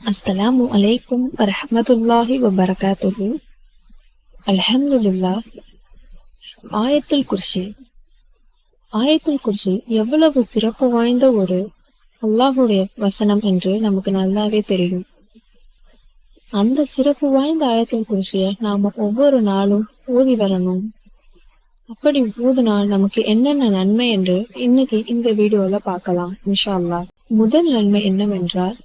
அஸ்ஸலாமு அலைக்கும் வரஹ்மத்துல்லாஹி வபரகாத்துஹு. அல்ஹம்துலில்லாஹ். ஆயத்துல் குர்ஷி. ஆயத்துல் குர்ஷி எவ்வளவு சிறப்பு வாய்ந்த ஒரு அல்லாஹுடைய வசனம் என்று நமக்கு நல்லாவே தெரியும். அந்த சிறப்பு வாய்ந்த ஆயத்துல் குர்ஷியை நாம ஒவ்வொரு நாளும் ஊதி வரணும். அப்படி ஊதினால் நமக்கு என்னென்ன நன்மை என்று இன்னைக்கு இந்த வீடியோல பார்க்கலாம் இன்ஷா அல்லாஹ். முதல் நன்மை என்னவென்றால்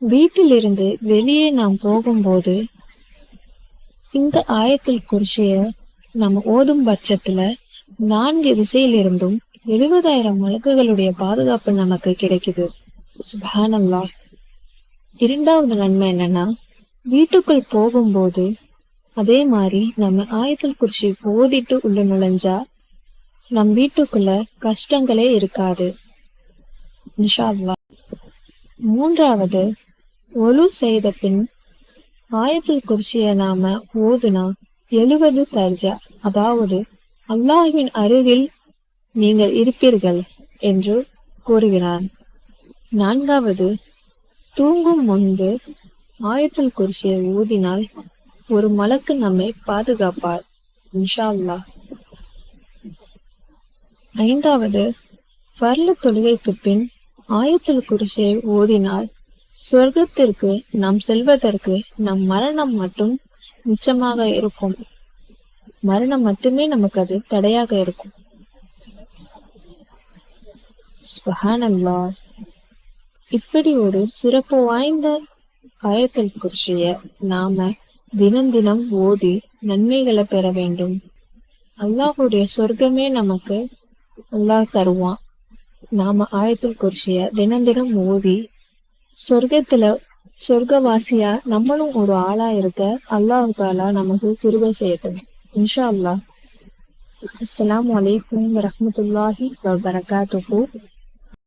வீட்டிலிருந்து வெளியே நாம் போகும்போது இந்த ஆயத்தில் குறிச்சிய நம்ம ஓதும் பட்சத்துல நான்கு திசையிலிருந்தும் எழுபதாயிரம் வழக்குகளுடைய பாதுகாப்பு நமக்கு கிடைக்குது. சுபானம்லா இரண்டாவது நன்மை என்னன்னா வீட்டுக்குள் போகும்போது அதே மாதிரி நம்ம ஆயத்தில் குறிச்சி ஓதிட்டு உள்ள நுழைஞ்சா நம் வீட்டுக்குள்ள கஷ்டங்களே இருக்காது. இன்ஷா மூன்றாவது ஒழு செய்த பின் ஆயத்தில் குறிச்சிய நாம ஓதுனா எழுவது தர்ஜா. அதாவது அல்லாஹின் அருகில் நீங்கள் இருப்பீர்கள் என்று கூறுகிறான். நான்காவது தூங்கும் முன்பு ஆயத்தில் குறிச்சியை ஊதினால் ஒரு மலக்கு நம்மை பாதுகாப்பார் இன்ஷா அல்லாஹ் ஐந்தாவது பர்ல தொழுகைக்கு பின் ஆயத்தில் குறிச்சியை ஓதினால் சொர்க்கத்திற்கு நாம் செல்வதற்கு நம் மரணம் மட்டும் மிச்சமாக இருக்கும். மரணம் மட்டுமே நமக்கு அது தடையாக இருக்கும். இப்படி ஒரு சிறப்பு வாய்ந்த ஆயத்தில் குறிச்சிய நாம தினம் தினம் ஓதி நன்மைகளை பெற வேண்டும். அல்லாஹுடைய சொர்க்கமே நமக்கு அல்லாஹ் தருவான். நாம ஆயத்தில் குறிச்சிய தினம் தினம் ஓதி சொர்க்கத்துல சொர்க்கவாசியா நம்மளும் ஒரு ஆளா இருக்க அல்லாஹ் தாலா நமக்கு கிருபை செய்யட்டும். இன்ஷா அல்லாஹ். அஸ்லாம் அலைக்கும் வரமத்துல்லாஹி வபரகாத்துஹு.